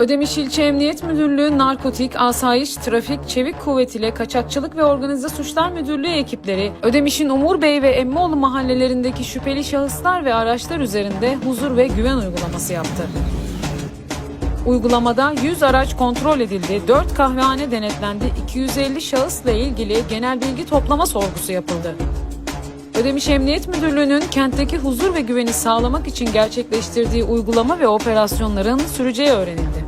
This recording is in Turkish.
Ödemiş İlçe Emniyet Müdürlüğü Narkotik, Asayiş, Trafik, Çevik Kuvvet ile Kaçakçılık ve Organize Suçlar Müdürlüğü ekipleri Ödemiş'in Umur Bey ve Emmioğlu mahallelerindeki şüpheli şahıslar ve araçlar üzerinde huzur ve güven uygulaması yaptı. Uygulamada 100 araç kontrol edildi, 4 kahvehane denetlendi, 250 şahısla ilgili genel bilgi toplama sorgusu yapıldı. Ödemiş Emniyet Müdürlüğü'nün kentteki huzur ve güveni sağlamak için gerçekleştirdiği uygulama ve operasyonların süreceği öğrenildi.